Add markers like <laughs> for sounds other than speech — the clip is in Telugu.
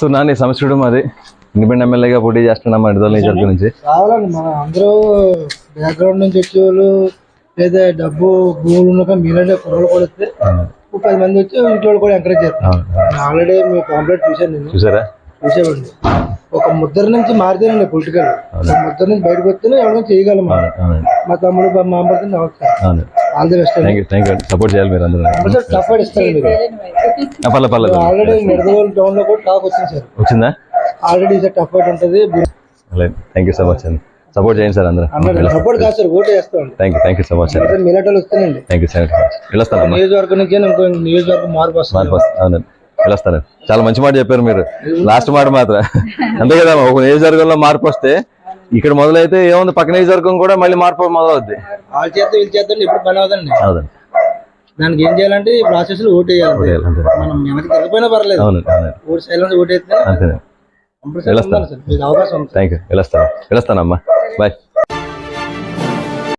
సో నాని సమస్యుడు మాది ఇండిపెండెంట్ ఎమ్మెల్యేగా పోటీ చేస్తున్నాం ఇడదల నియోజకవర్గం నుంచి. రావాలండి మన అందరూ బ్యాక్గ్రౌండ్ నుంచి వచ్చేవాళ్ళు లేదా డబ్బు భూములు ఉన్నాక మీరంటే కుర్రలు కూడా వస్తే ఒక పది మంది వచ్చి ఇంట్లో వాళ్ళు కూడా ఎంకరేజ్ చేస్తారు. ఆల్రెడీ మీ పాంప్లెట్ చూశాను నేను. చూసారా? చూసేవాడిని. ఒక ముద్ర నుంచి మారితేనండి పొలిటికల్ ముద్ర నుంచి బయటకు వస్తేనే ఎవరైనా చేయగలం మా తమ్ముడు మా అవును. All the best thank you thank you support చేయాలి మీరు అందరూ. టఫ్ ఇస్తారు మీరు. పర్లే పర్లేదు ఆల్రెడీ నిడదవోలు టౌన్లో కూడా టాక్ వచ్చింది సార్. వచ్చిందా? ఆల్రెడీ సార్ టఫ్ ఫైట్ ఉంటుంది థ్యాంక్ యూ సో మచ్ అండి సపోర్ట్ చేయండి సార్ అందరూ. సపోర్ట్ కాదు సార్ ఓటు వేస్తామండి thank you thank you so much అండి మిలటలు వస్తానండి. థ్యాంక్ యూ సో మచ్ వెళ్ళొస్తానమ్మా నియోజకవర్గం నుంచి ఇంకో నియోజకవర్గం మార్పు వస్తుంది. మార్పు వస్తుంది. అవునండి వెళ్ళొస్తాను చాలా మంచి మాట చెప్పారు మీరు. లాస్ట్ మాట మాత్రం. <laughs> అంతే కదా ఒక నియోజకవర్గంలో మార్పు వస్తే ఇక్కడ మొదలైతే ఏముంది? పక్క నియోజకవర్గం కూడా మళ్ళీ మార్పు మొదలవుద్ది. వాళ్ళ చేత వీళ్ళ చేత ఎప్పుడు పని అవుదండి అవునండి దానికి ఏం చేయాలంటే ఈ ప్రాసెస్లో ఓటు వేయాలి. మనం వెళ్ళిపోయినా పర్లేదు. ఓటు సైలెన్స్ ఓటు అవకాశం థ్యాంక్ యూ వెళ్ళొస్తాను. వెళ్ళొస్తానమ్మా. బాయ్